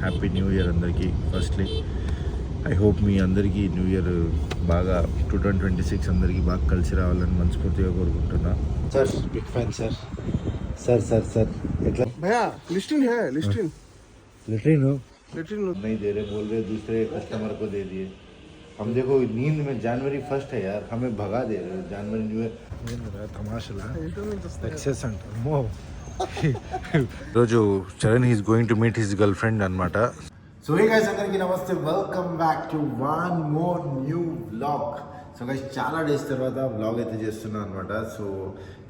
Happy new year అందరికీ firstly I hope మీ అందరికీ న్యూ ఇయర్ బాగా టూ థౌజండ్ ట్వంటీ సిక్స్ అందరికీ బాగా కలిసి రావాలని మనస్ఫూర్తిగా కోరుకుంటున్నా sir big fan sir sir sir sir ఎట్లా भैया लिस्टिन है लिस्टिन लिटरिन हो लिस्टिन नहीं दे रहे बोल रहे दूसरे कस्टमर को दे दिए हम देखो नींद में जनवरी फर्स्ट है यार हमें भगा दे रहे हो जनवरी न्यू ईयर తమాషలా ఎక్సెస్ అంటారు రోజు Charan he's going to meet his girlfriend అనమాట సో హే గైస్ అందరికీ నమస్తే. Welcome back to one more new blog so guys చాలా డేస్ తర్వాత బ్లాగ్ అయితే చేస్తున్నాం అనమాట సో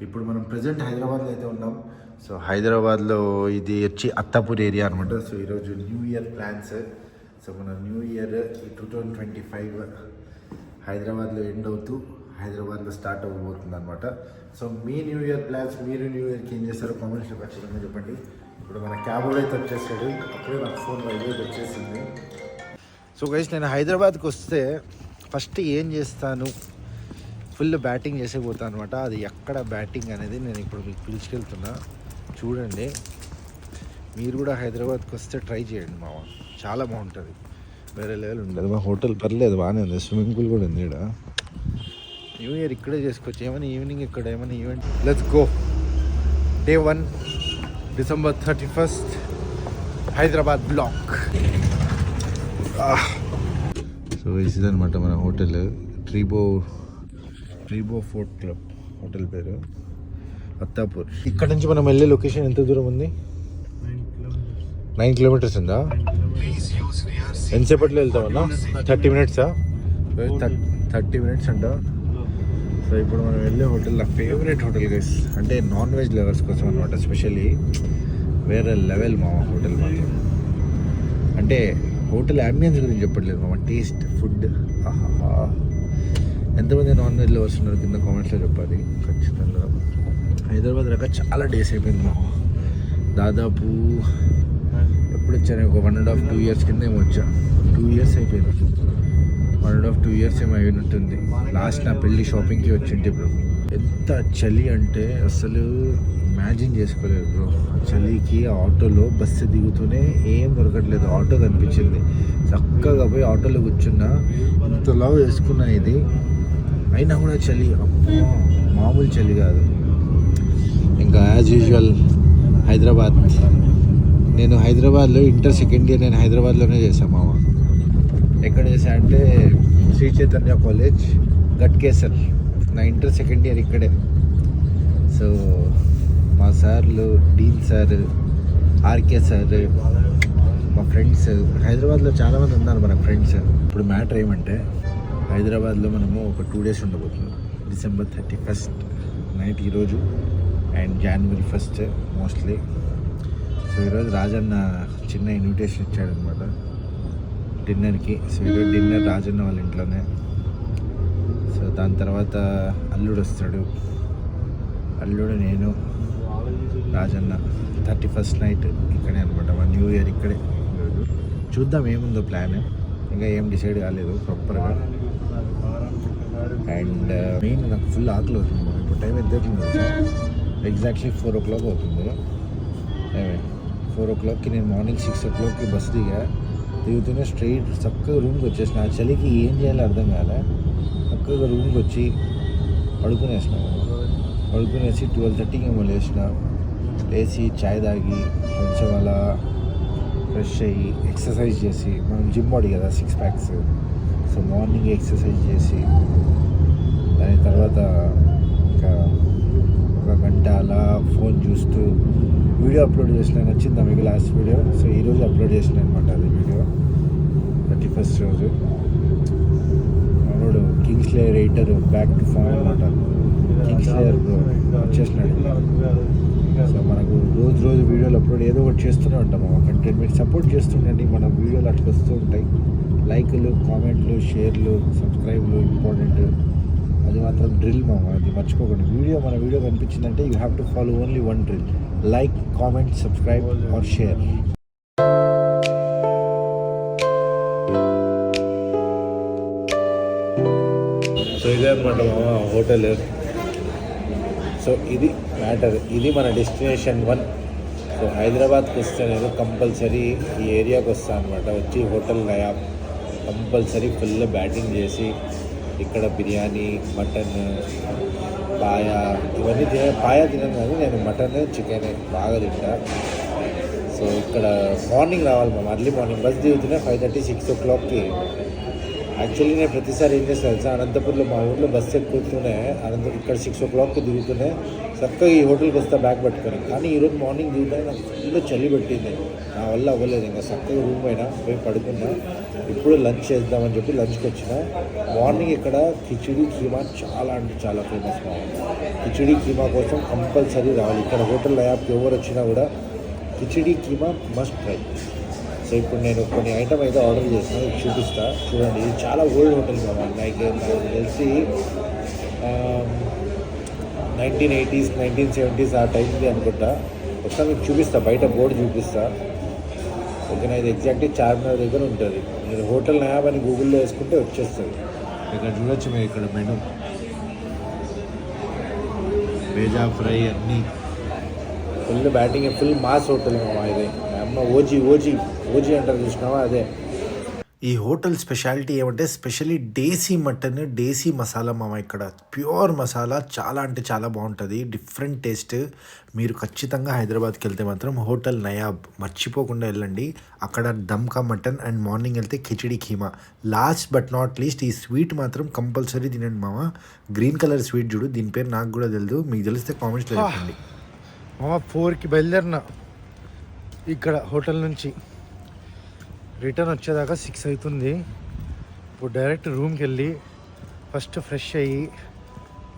ఇప్పుడు మనం ప్రజెంట్ హైదరాబాద్లో అయితే ఉన్నాం. సో హైదరాబాద్లో ఇది వచ్చి అత్తాపూర్ ఏరియా అనమాట సో ఈరోజు న్యూ ఇయర్ ప్లాన్స్ సో మన new year two thousand twenty five హైదరాబాద్లో ఎండ్ అవుతూ హైదరాబాద్లో స్టార్ట్ అవ్వబోతుంది అనమాట సో మీ న్యూ ఇయర్ ప్లాన్స్ మీరు న్యూ ఇయర్కి ఏం చేస్తారో కామెంట్స్లో ఖచ్చితంగా చెప్పండి. ఇప్పుడు మన క్యాబ్ అయితే వచ్చేసాడు అప్పుడే నాకు ఫోన్ వైజాగ్ వచ్చేసింది. సో గైస్ నేను హైదరాబాద్కి వస్తే ఫస్ట్ ఏం చేస్తాను? ఫుల్ బ్యాటింగ్ చేసే పోతాను అనమాట అది ఎక్కడ బ్యాటింగ్ అనేది నేను ఇప్పుడు మీకు పిలుచుకెళ్తున్నా. చూడండి. మీరు కూడా హైదరాబాద్కి వస్తే ట్రై చేయండి మామ. చాలా బాగుంటుంది. వేరే లెవెల్ ఉండదు. మా హోటల్ పర్లేదు బాగానే ఉంది. స్విమ్మింగ్ పూల్ కూడా ఉంది ఇక్కడ న్యూ ఇయర్ ఇక్కడే చేసుకోవచ్చు. ఏమైనా ఈవినింగ్ ఇక్కడ ఏమైనా event let's go day one December thirty first Hyderabad blog so ఇదనమాట మన hotel Treebo Treebo Fort club hotel పేరు. అత్తాపూర్ ఇక్కడ నుంచి మనం వెళ్ళే లొకేషన్ ఎంత దూరం ఉంది? నైన్ కిలోమీటర్స్ ఉందా? ఎంతసేపట్లో వెళ్తామన్నా? థర్టీ మినిట్సా థర్టీ మినిట్స్ అంట. సో ఇప్పుడు మనం వెళ్ళే హోటల్ నా ఫేవరెట్ హోటల్ గైస్ అంటే నాన్ వెజ్ లెవెల్స్ కోసం అనమాట స్పెషల్లీ వేరే లెవెల్ మా హోటల్ మాత్రం. అంటే హోటల్ అంబియన్స్ గురించి చెప్పట్లేదు మా టేస్ట్ ఫుడ్ ఆహా. ఎంతమంది నాన్ వెజ్ లవర్స్ ఉన్నారు కింద కామెంట్స్లో చెప్పాలి. ఖచ్చితంగా. హైదరాబాద్ రాక చాలా డేస్ అయిపోయింది మా దాదాపు ఎప్పుడు వచ్చాను? ఒక one and half two years కింద ఏమో వచ్చా. టూ ఇయర్స్ అయిపోయింది. One and half two years ఏమో అయినట్టుంది. లాస్ట్ నా పెళ్ళి షాపింగ్కి వచ్చింటే బ్రో. ఎంత చలి అంటే అసలు ఇమాజిన్ చేసుకోలేదు బ్రో. చలికి ఆటోలో బస్సు దిగుతూనే ఏం దొరకట్లేదు. ఆటో కనిపించింది. చక్కగా పోయి ఆటోలో కూర్చున్నా. ఇంతలా వేసుకున్నా ఇది. అయినా కూడా చలి. అమ్మో మామూలు చలి కాదు. ఇంకా యాజ్ యూజువల్ హైదరాబాద్. నేను హైదరాబాద్లో ఇంటర్ సెకండ్ ఇయర్ నేను హైదరాబాద్లోనే చేశాను ఎక్కడ చేశా అంటే శ్రీ చైతన్య కాలేజ్ గట్కేసర్ నా ఇంటర్ సెకండ్ ఇయర్ ఇక్కడే. సో మా సార్లు డీన్ సార్ ఆర్కే సార్ మా ఫ్రెండ్స్ హైదరాబాద్లో చాలామంది ఉన్నారు మన ఫ్రెండ్స్. ఇప్పుడు మ్యాటర్ ఏమంటే హైదరాబాద్లో మనము ఒక టూ డేస్ ఉండబోతున్నాం. డిసెంబర్ థర్టీ ఫస్ట్ నైట్ ఈరోజు అండ్ జనవరి ఫస్ట్ మోస్ట్లీ. సో ఈరోజు రాజన్న చిన్న ఇన్విటేషన్ ఇచ్చాడనమాట. డిన్నర్కి. సో ఈరోజు డిన్నర్ రాజన్న వాళ్ళ ఇంట్లోనే. సో దాని తర్వాత అల్లుడు వస్తాడు. అల్లుడు నేను రాజన్న. థర్టీ ఫస్ట్ నైట్ ఇక్కడే అనమాట మా న్యూ ఇయర్ ఇక్కడే. ఈరోజు చూద్దాం ఏముందో ప్లాన్. ఇంకా ఏం డిసైడ్ కాలేదు ప్రాపర్గా. అండ్ మెయిన్ నాకు ఫుల్ ఆకలి అవుతుంది ఇప్పుడు టైం ఎంత అవుతుంది ఎగ్జాక్ట్లీ ఫోర్ ఓ క్లాక్ అవుతుంది. ఫోర్ ఓ క్లాక్కి నేను మార్నింగ్ సిక్స్ ఓ క్లాక్కి బస్ దిగా. దిగుతూనే స్ట్రైట్ చక్కగా రూమ్కి వచ్చేసిన. ఆ చలికి ఏం చేయాలో అర్థం కాలే. చక్కగా రూమ్కి వచ్చి పడుకునేసిన. పడుకునేసి ట్వెల్వ్ థర్టీకి ఏమో లేచిన. లేచి చాయ్ తాగి కొంచెం అలా ఫ్రెష్ అయ్యి ఎక్సర్సైజ్ చేసి మనం జిమ్ బాడీ కదా six packs. So morning exercise చేసి దాని తర్వాత ఇంకా ఒక గంట అలా ఫోన్ చూస్తూ వీడియో అప్లోడ్ చేసిన. నచ్చిందా మీకు లాస్ట్ వీడియో? సో ఈరోజు అప్లోడ్ చేసిన అనమాట అది వీడియో. ఫస్ట్ రోజు మనోడు kings layer eater back to form అనమాట కింగ్స్ లేయర్ వచ్చేసినాడు. సో మనకు రోజు రోజు వీడియోలు అప్లోడ్ ఏదో ఒకటి చేస్తూనే ఉంటాం. మా కంటెంట్ మీరు సపోర్ట్ చేస్తుండండి. మన వీడియోలు అట్లా వస్తూ ఉంటాయి. లైక్లు కామెంట్లు షేర్లు సబ్స్క్రైబ్లు ఇంపార్టెంట్ అది మాత్రం డ్రిల్ మామ. అది మర్చిపోకండి. వీడియో మన video కనిపించిందంటే you have to follow only one drill like comment subscribe or share అనమాట మామ హోటల్. సో ఇది మ్యాటర్. ఇది మన డెస్టినేషన్ వన్. సో హైదరాబాద్కి వస్తే నేను కంపల్సరీ ఈ ఏరియాకి వస్తాను అనమాట వచ్చి హోటల్ నయా. కంపల్సరీ ఫుల్ బ్యాటింగ్ చేసి ఇక్కడ బిర్యానీ మటన్ పాయా ఇవన్నీ తిన పాయా తినను కానీ నేను మటన్ చికెన్ బాగా తింటా. సో ఇక్కడ మార్నింగ్ రావాలి మేము అర్లీ మార్నింగ్. బస్ దిగుతున్నా ఫైవ్ థర్టీ సిక్స్ ఓ క్లాక్కి. యాక్చువల్లీ నేను ప్రతిసారి ఏం చేస్తాను తెలుసా? అనంతపూర్లో మా ఊర్లో బస్సు ఎక్కుతూనే అనంతపురం ఇక్కడ సిక్స్ ఓ క్లాక్కి దిగుతూనే చక్కగా ఈ హోటల్కి వస్తా బ్యాగ్ పట్టుకొని. కానీ ఈరోజు మార్నింగ్ దిగుతా నాకు ఫుల్ చలి పెట్టింది. నా వల్ల అవ్వలేదు. ఇంకా చక్కగా రూమ్ పైన పోయి పడుకున్నా. ఇప్పుడు లంచ్ చేద్దామని చెప్పి లంచ్కి వచ్చిన మార్నింగ్ ఇక్కడ కిచిడి కీమా చాలా అంటే చాలా ఫేమస్ మా కిచిడి కీమా కోసం కంపల్సరీ రావాలి. ఇక్కడ హోటల్ యాప్కి ఎవరు వచ్చినా కూడా khichdi keema must try so ఇప్పుడు నేను కొన్ని ఐటమ్ అయితే ఆర్డర్ చేసిన చూపిస్తా. చూడండి ఇది చాలా ఓల్డ్ హోటల్ కదా నాకు నాకు తెలిసి నైన్టీన్ ఎయిటీస్ నైన్టీన్ సెవెంటీస్ ఆ టైంది అనుకుంటా. ఒకసారి మీకు చూపిస్తా బయట బోర్డు చూపిస్తా. ఓకేనా ఇది ఎగ్జాక్ట్లీ చార్మినార్ దగ్గర ఉంటుంది. మీరు హోటల్ నయాబ్ అని గూగుల్లో వేసుకుంటే వచ్చేస్తుంది. ఇక్కడ చూడొచ్చు మీరు ఇక్కడ మెను. బేజా ఫ్రై అన్నీ. Full batting full mass hotel మామ ఇది. మా అమ్మ ఓజీ ఓజీ ఓజీ అంటారు చూసినావా? అదే. ఈ హోటల్ స్పెషాలిటీ ఏమంటే స్పెషల్లీ డేసీ మటన్ డేసీ మసాలా మామ ఇక్కడ. ప్యూర్ మసాలా చాలా అంటే చాలా బాగుంటుంది. Different taste. మీరు ఖచ్చితంగా హైదరాబాద్కి వెళ్తే మాత్రం హోటల్ నయాబ్. మర్చిపోకుండా వెళ్ళండి. అక్కడ దమ్కా మటన్ అండ్ మార్నింగ్ వెళ్తే khichdi keema. Last but not least ఈ స్వీట్ మాత్రం కంపల్సరీ తినండి మామ. గ్రీన్ కలర్ స్వీట్ చూడు. దీని పేరు నాకు కూడా తెలియదు మీకు తెలిస్తే కామెంట్స్లో చెప్పండి. మామ ఫోర్కి బయలుదేరిన. ఇక్కడ హోటల్ నుంచి రిటర్న్ వచ్చేదాకా సిక్స్ అవుతుంది. ఇప్పుడు డైరెక్ట్ రూమ్కి వెళ్ళి ఫస్ట్ ఫ్రెష్ అయ్యి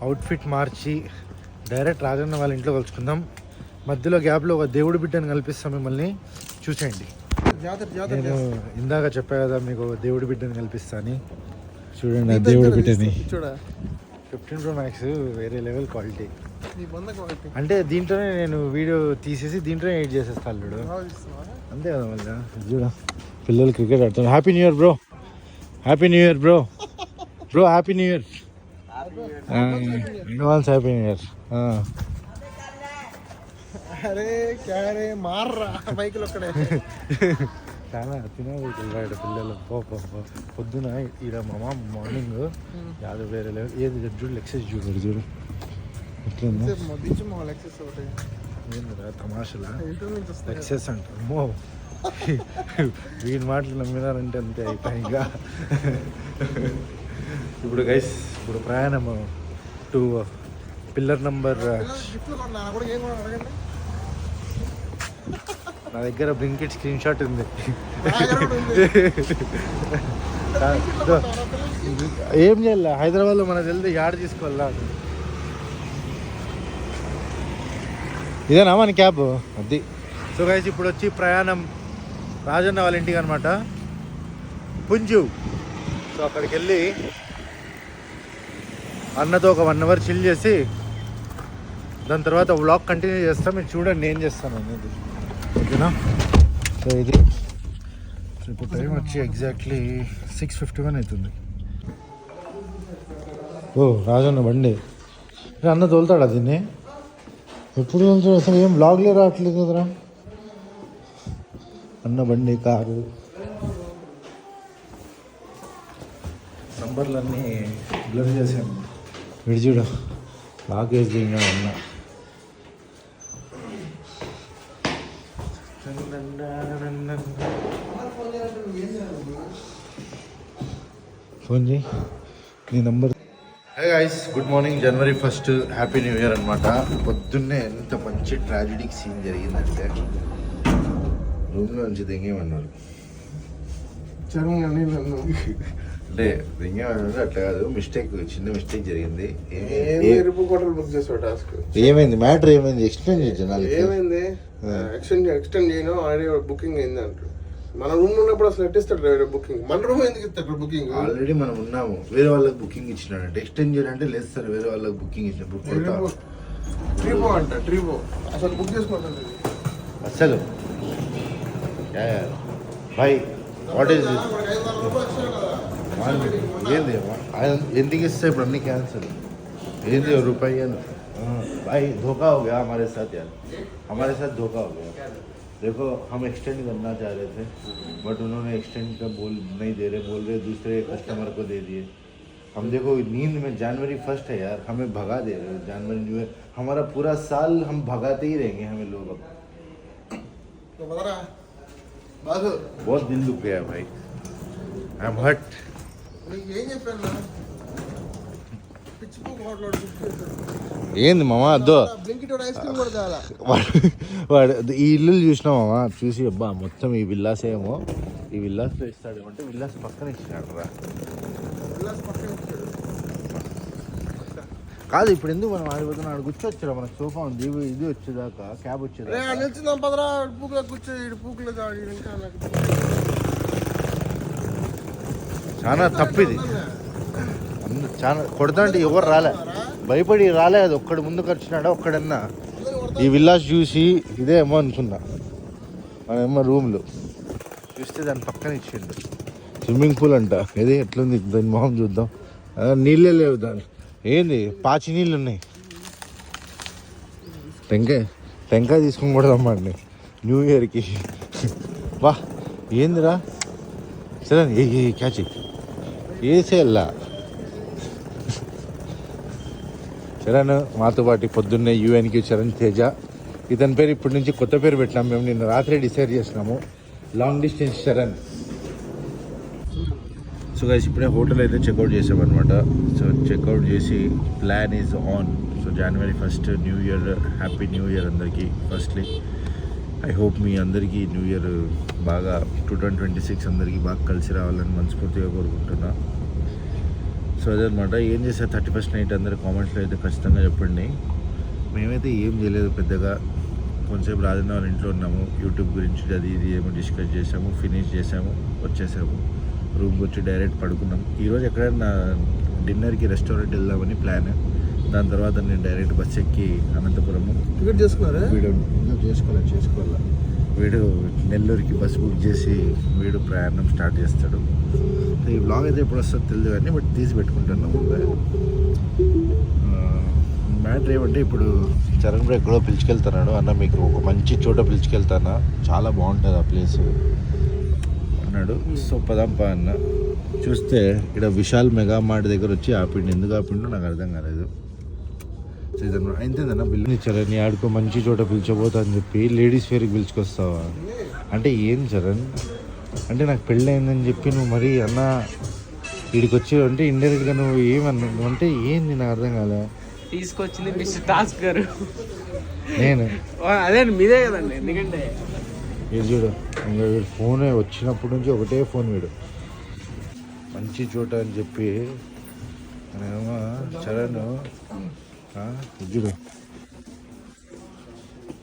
అవుట్ఫిట్ మార్చి డైరెక్ట్ రాజన్న వాళ్ళ ఇంట్లో కలుసుకుందాం. మధ్యలో గ్యాప్లో ఒక దేవుడి బిడ్డను కల్పిస్తాం మిమ్మల్ని. చూసేయండి. నేను ఇందాక చెప్పా కదా మీకు దేవుడి బిడ్డను కల్పిస్తా అని. చూడండి దేవుడి బిడ్డని. చూడ. ఫిఫ్టీన్ ప్రో మ్యాక్స్ వేరే లెవెల్ క్వాలిటీ. అంటే దీంట్లోనే నేను వీడియో తీసేసి దీంట్లోనే ఎడిట్ చేసేస్తాను చూడు అంతే కదా మళ్ళీ? చూడ పిల్లలు క్రికెట్ ఆడుతున్నారు. Happy new year bro happy new year bro bro happy new year advance happy new year అరే క్యారే మార్రా. బైకులు ఒక్కడే. చాలా తినబోతున్నాడు పిల్లలు. పో. పొద్దున ఈడ మామ మార్నింగ్ యాదవ్ వేరే లెవెల్ ఏది చూడు ఎక్సైజ్ చూడు చూడు ఎట్లుందా బీచ్ మాల్ ఎక్సెస్ ఒకటి ఏందిరా తమాషలా? యూట్యూబ్ నుంచి వస్తాయి కదా. ఎక్సెస్ అంట అమ్మో వీడి మాటలు నమ్మినారంటే అంతే అయిపోయి ఇంకా. ఇప్పుడు గైస్ ఇప్పుడు ప్రయాణం టు పిల్లర్ నంబర్ నా కూడా ఏం కొన్నా అడగండి. నా దగ్గర బ్లింకెట్ స్క్రీన్ షాట్ ఉంది. నా దగ్గర కూడా ఉంది. దో. ఏం చేయాలి? హైదరాబాద్లో మనకు వెళ్తే యాడ్ తీసుకోవాలా? ఇదేనా మన క్యాబ్? అది. సో గైస్ ఇప్పుడు వచ్చి ప్రయాణం. రాజన్న వాళ్ళ ఇంటికి అనమాట పుంజు. సో అక్కడికి వెళ్ళి అన్నతో ఒక వన్ అవర్ చిల్ చేసి దాని తర్వాత వ్లాగ్ కంటిన్యూ చేస్తాం. మీరు చూడండి నేను చేస్తాను అనేది. ఓకేనా? సో ఇది. ఇప్పుడు టైం వచ్చి ఎగ్జాక్ట్లీ సిక్స్ ఫిఫ్టీ వన్ అవుతుంది. ఓ రాజన్న బండి. అన్న తోలుతాడా దీన్ని? ఎప్పుడు తోలుతాడు అసలు ఏం బ్లాగ్లే రావట్లేదు కదరా? అన్న బండి కారు. నంబర్లన్నీ బ్లర్ చేశాను. విడిచుడు లాక్ వేసి దిగినాడు అన్న. ఫోన్ చేయి. నీ number hey guys good morning జనవరి ఫస్ట్ హ్యాపీ న్యూ ఇయర్ అనమాట పొద్దున్నే ఎంత మంచి ట్రాజిడిక్ సీన్ జరిగిందంటే రూమ్లో నుంచి దిగేమన్నారు అంటే దిగేమన్నారు అట్లా కాదు. మిస్టేక్ చిన్న మిస్టేక్ జరిగింది. బుక్ చేసావు టాస్క్ ఏమైంది? మ్యాటర్ ఏమైంది? చేయ జనాలకి. ఏమైంది? ఎక్స్టెండ్ ఎక్స్టెండ్ చేయను ఆల్రెడీ బుకింగ్ అయింది అంటారు మన రూమ్ ఉన్నప్పుడు అసలు ఎట్టిస్తాడు బుకింగ్ మన రూమ్ ఎందుకు ఇస్తాడు బుకింగ్ ఆల్రెడీ మనం ఉన్నాము. వేరే వాళ్ళకి బుకింగ్ ఇచ్చినాడు ఎక్స్టెండ్ చేయాలంటే లేదు సార్ వేరే వాళ్ళకి బుకింగ్ ఇచ్చిన బుక్ ట్రిపో అంట ట్రిపో అసలు బుక్ చేసుకోండి అసలు బాయ్ వాట్ ఈస్ దిస్ ఏంది? ఆయన ఎందుకు ఇస్తే ఇప్పుడు అన్ని క్యాన్సల్ ఏంది ఓ రూపాయి అని? బాయ్ ధోకా హో గయా హమారే సాత్ యార్ హమారే సాత్ ధోకా హో देखो हम एक्सटेंड करना चाह रहे थे बट उन्होंने एक्सटेंड का बोल नहीं दे रहे बोल रहे दूसरे कस्टमर को दे दिए। हम देखो नींद में जनवरी फ़र्स्ट है यार हमें भगा दे रहे हो। जनवरी न्यू हमारा पूरा साल हम भगाते ही रहेंगे हमें लोग अब। तो बता रहा है। बहुत दिन दुख गया भाई। आई एम हट यही पिछको बहुत लड़ ఏంది మామ అద్దో. వాడు ఈ ఇల్లు చూసినామా చూసి అబ్బా మొత్తం ఈ విల్లాస్ ఏమో. ఈ విల్లాస్లో ఇస్తాడు అంటే విల్లాస్ పక్కన ఇచ్చినాడు రా. కాదు ఇప్పుడు ఎందుకు మనం ఆడిపోతున్నాం ఆడ కూర్చోవచ్చురా మనకు సోఫా ఉంది ఇది- వచ్చేదాకా క్యాబ్ వచ్చేదాకా. పదరా పూకులో కూర్చో పూకులో చాలా తప్పిది. చాలా కొడతా అంటే ఎవరు రాలే. భయపడి రాలేదు ఒక్కడు ముందుకు వచ్చినాడా ఒక్కడన్నా? ఈ విల్లాస్ చూసి ఇదేమో అనుకున్నా. మనేమో రూమ్లు. చూస్తే దాని పక్కన ఇచ్చిండు. స్విమ్మింగ్ పూల్ అంట. ఇది ఎట్లుంది? దాని మొహం చూద్దాం. నీళ్ళే లేవు దాని ఏంది? పాచి నీళ్ళు ఉన్నాయి. టెంకాయ టెంకాయ తీసుకొని కూడా రమ్మండి. న్యూ ఇయర్కి. వా ఏందిరా? సరే ఏ క్యాచ్ ఏసేలా చరణ్ మాతో పాటు పొద్దున్నే యూఎన్కి చరణ్ తేజ. ఇతని పేరు ఇప్పటి నుంచి కొత్త పేరు పెట్టినాం. మేము నిన్న రాత్రి డిసైడ్ చేసినాము. Long distance Charan. So guys ఇప్పుడే హోటల్ అయితే చెక్అవుట్ చేసామన్నమాట. సో చెక్అవుట్ చేసి plan is on so January first new year happy new year అందరికీ. ఫస్ట్లీ ఐ హోప్ మీ అందరికీ న్యూ ఇయర్ బాగా టూ థౌజండ్ ట్వంటీ సిక్స్ అందరికీ బాగా కలిసి రావాలని మనస్ఫూర్తిగా కోరుకుంటున్నా. సో అదనమాట. ఏం చేశారు థర్టీ ఫస్ట్ నైట్ అందరు కామెంట్స్లో అయితే ఖచ్చితంగా చెప్పండి. మేమైతే ఏం చేయలేదు పెద్దగా. కొంచెంసేపు రాజన్న వాళ్ళ ఇంట్లో ఉన్నాము. యూట్యూబ్ గురించి అది ఇది ఏమో డిస్కస్ చేసాము ఫినిష్ చేసాము వచ్చేసాము. రూమ్కి వచ్చి డైరెక్ట్ పడుకున్నాం. ఈరోజు ఎక్కడైనా డిన్నర్కి రెస్టారెంట్ వెళ్దామని ప్లాన్. దాని తర్వాత నేను డైరెక్ట్ బస్ ఎక్కి అనంతపురము. టికెట్ చేసుకున్నారా? వీడు ఇంకా చేసుకోవాలి? చేసుకోవాలా? వీడు నెల్లూరుకి బస్ బుక్ చేసి వీడు ప్రయాణం స్టార్ట్ చేస్తాడు. ఈ బ్లాగ్ అయితే ఎప్పుడు వస్తుందో తెలియదు కానీ బట్ తీసి పెట్టుకుంటున్నాం ముందే. మ్యాటర్ ఏమంటే ఇప్పుడు చరణ్ బ్రేక్ కూడా పిలుచుకెళ్తున్నాడు. అన్న మీకు ఒక మంచి చోట పిలుచుకెళ్తానా? చాలా బాగుంటుంది ఆ ప్లేస్ అన్నాడు. సో పదంపా అన్న. చూస్తే ఇక్కడ విశాల్ మెగా మార్ట్ దగ్గర వచ్చి ఆపిండు. ఎందుకు ఆపిండో నాకు అర్థం కాలేదు. సో ఇదన్న అయితేందన్న బిల్లు చరణ్ ఆడుకో మంచి చోట పిలిచబోతా అని చెప్పి లేడీస్ వేర్కి పిలుచుకొస్తావా? అంటే ఏం చరణ్? అంటే నాకు పెళ్ళి అయిందని చెప్పి నువ్వు మరి అన్న వీడికి వచ్చి అంటే ఇండైరెక్ట్గా నువ్వు ఏమన్నా నువ్వు అంటే ఏంది నాకు అర్థం కాలే. తీసుకొచ్చింది మిస్టర్ టాస్క్ గారు. నేను? అదే మీదే కదండి ఎందుకంటే ఇది చూడు ఇంకా వీడు ఫోనే వచ్చినప్పటి నుంచి ఒకటే ఫోన్ వీడు. మంచి చోట అని చెప్పి చరణ్ చూడు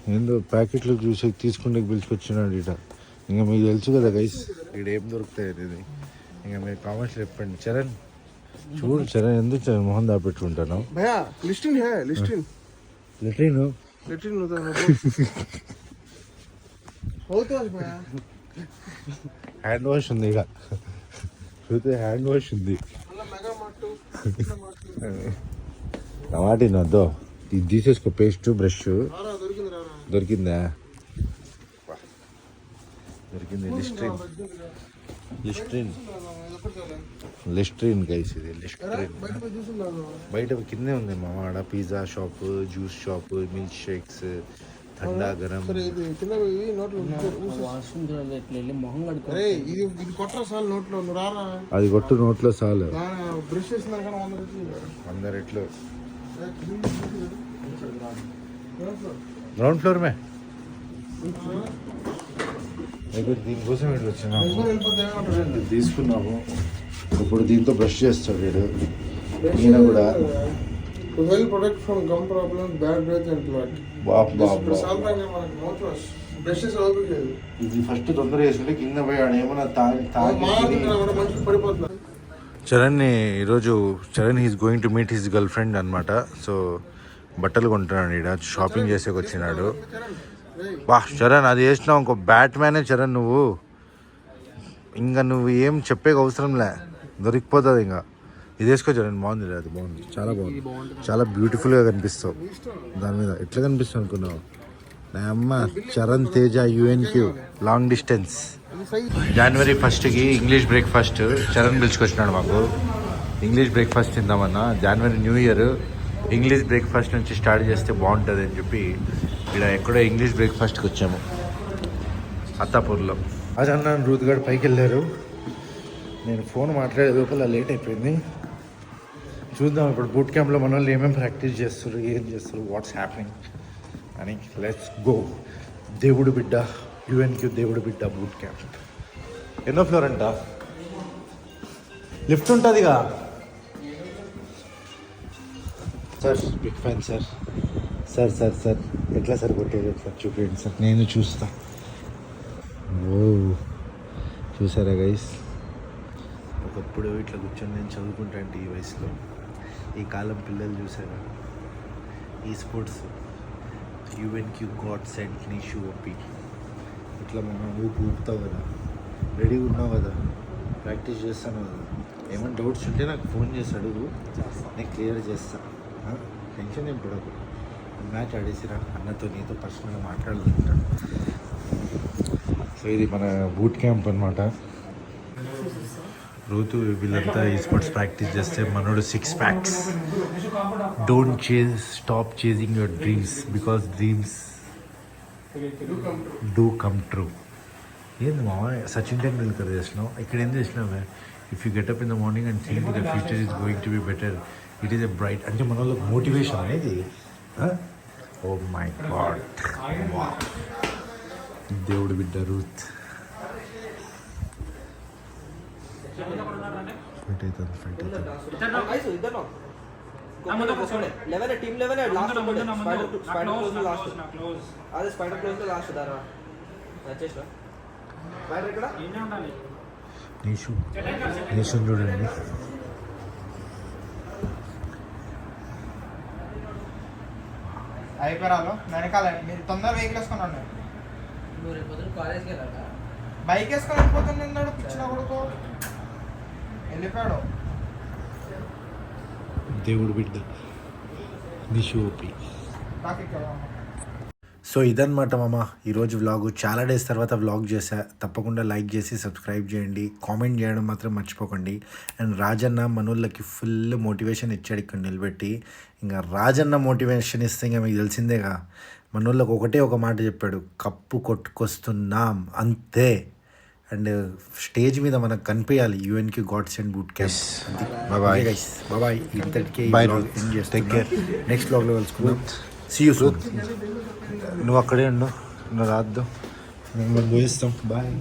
ఏందో ప్యాకెట్లు చూసి తీసుకుంటే పిలిచుకొచ్చినాడు ఇట ఇంకా మీకు తెలుసు కదా గైస్ ఇక్కడ ఏం దొరుకుతాయి అనేది. ఇంకా మీరు కామెంట్స్ చెప్పండి. చరణ్ చూడు చరణ్ ఎందుకు మొహం దాపెట్టుకుంటాను listen hey listen latrine hand wash ఉంది ఇక. చూస్తే హ్యాండ్ వాష్ ఉంది. టమాటీని వద్దు ఇది తీసేసుకో పేస్ట్ బ్రష్ దొరికిందా? దొరికింది లిస్ట్రిన్ లిస్ట్రిన్ లిస్ట్రిన్ గైస్ ఇది లిస్ట్రిన్ బయట కిందే ఉంది మా ఆడ pizza shop juice shop milk shakes ఠండా గరం అది కొట్టు నోట్లో సాలు. వంద రెట్లు. గ్రౌండ్ ఫ్లోర్ మే? దీనికోసం ఇటు వచ్చినాము తీసుకున్నాము. ఇప్పుడు దీంతో బ్రష్ చేస్తాడు వీడు. ఈయన కూడా. Well protect from gum problems bad breath and blood బాప్ బాప్ మనకి మౌత్ వాష్ ఇది ఫస్ట్ తొందర చేసుకుంటే కింద పోయి ఆడ ఏమన్నా తాగి తాగి పడిపోతున్నారు చరణ్ని ఈరోజు Charan he's going to meet his girlfriend అనమాట సో బట్టలు కొంటున్నాడు ఈడ షాపింగ్ చేసేకి వచ్చినాడు. వా చరణ్ అది వేసినావు ఇంకో బ్యాట్ మ్యానే చరణ్ నువ్వు. ఇంకా నువ్వు ఏం చెప్పేకి అవసరంలే దొరికిపోతుంది ఇంకా. ఇది వేసుకో చరణ్ బాగుంది అది బాగుంది. చాలా బాగుంది. చాలా బ్యూటిఫుల్గా కనిపిస్తావు. దాని మీద ఎట్లా కనిపిస్తావు అనుకున్నావు? నా అమ్మ చరణ్ తేజ యుఎన్క్యూ లాంగ్ డిస్టెన్స్ జనవరి ఫస్ట్కి ఇంగ్లీష్ బ్రేక్ఫాస్ట్ చరణ్ పిలుచుకొచ్చినాడు మాకు. ఇంగ్లీష్ బ్రేక్ఫాస్ట్ తిందామన్నా. జనవరి న్యూ ఇయర్ ఇంగ్లీష్ బ్రేక్ఫాస్ట్ నుంచి స్టార్ట్ చేస్తే బాగుంటుంది అని చెప్పి ఇక్కడ ఎక్కడో ఇంగ్లీష్ బ్రేక్ఫాస్ట్కి వచ్చాము. అత్తాపూర్లో. అజన్న రూత్ గారు పైకి వెళ్ళారు. నేను ఫోన్ మాట్లాడే లోపల లేట్ అయిపోయింది. చూద్దాం ఇప్పుడు బూట్ క్యాంప్లో మన వాళ్ళు ఏమేమి ప్రాక్టీస్ చేస్తారు ఏం చేస్తారు వాట్స్ హ్యాపెనింగ్ అని. లెట్స్ గో దేవుడు బిడ్డ. యుఎన్క్యూ దేవుడు బిడ్డ బూట్ క్యాంప్. ఎన్నో ఫ్లోర్ అంట? లిఫ్ట్ ఉంటుందిగా. Sir big fan sir. Sir sir sir ఎట్లా సార్ కొట్టేది సార్ చూపించండి సార్ నేను చూస్తా. ఓ చూసారా గైస్ ఒకప్పుడు ఇట్లా కూర్చొని నేను చదువుకుంటాను ఈ వయసులో. ఈ కాలం పిల్లలు చూసారా? ఈ స్పోర్ట్స్. యుఎన్క్యూ గాడ్ సెంట్ నీ షూ ఒప్పి ఇట్లా మనం ఊపి ఊపుతావు కదా. రెడీగా ఉన్నావు కదా. ప్రాక్టీస్ చేస్తాను కదా. ఏమైనా డౌట్స్ ఉంటే నాకు ఫోన్ చేసి అడుగు. నేను క్లియర్ చేస్తా? టెన్షన్ ఏం పడకు. మ్యాచ్ ఆడేసిరా. అన్నతో నీతో పర్సనల్గా మాట్లాడుతుంటాను సో ఇది మన బూట్ క్యాంప్ అనమాట రోజు వీళ్ళంతా ఈ స్పోర్ట్స్ ప్రాక్టీస్ చేస్తే మనోడు six packs don't chase stop chasing your dreams because dreams do come true ఏంది మామ సచిన్ టెండూల్కర్ చేసినావు ఇక్కడ ఏం చేసినావు if you get up in the morning and think the future is going to be better it is a bright అంటే మన వాళ్ళకి motivation అనేది ఓ మై గాడ్ దేవుడు బిడ్డ రూత్. ఫైట్ అవుతుంది ఫైట్ అవుతుంది. Eleven team eleven last spider spider close last అదే స్పైడర్ క్లోజ్ లాస్ట్ దారా? వచ్చేసిన స్పైడర్ ఇక్కడ నీషు నీషు చూడండి అయిపోయారు వెనకాల మీరు తొందర వెహికల్ వేసుకున్నాను నువ్వు రేపు పొద్దున్న కాలేజ్కి వెళ్ళాలా? బైక్ వేసుకొని వెళ్ళిపోతుంది నిన్నాడు పిచ్చిన కొడుకు. వెళ్ళిపోయాడు. దేవుడు బిడ్డ. నిషోపి సో ఇదన్నమాట మామ ఈరోజు వ్లాగ్ చాలా డేస్ తర్వాత వ్లాగ్ చేశా. తప్పకుండా లైక్ చేసి సబ్స్క్రైబ్ చేయండి. కామెంట్ చేయడం మాత్రం మర్చిపోకండి. అండ్ రాజన్న మనోళ్ళకి ఫుల్ మోటివేషన్ ఇచ్చాడు ఇక్కడ నిలబెట్టి. ఇంకా రాజన్న మోటివేషన్ ఇస్తే ఇంకా మీకు తెలిసిందేగా మనోళ్ళకి ఒకటే ఒక మాట చెప్పాడు కప్పు కొట్టుకొస్తున్నాం అంతే. అండ్ స్టేజ్ మీద మనకు కనిపించాలి. యూఎన్కి gods and boot camp Bye-bye. Guys bye ఇంతటికే end care. Next వ్లాగ్లో కలుసుకుందాం సీ యూ సూన్ నువ్వు అక్కడే ఉండు. నువ్వు రాద్దు. మేము పోయిస్తాం. బాయ్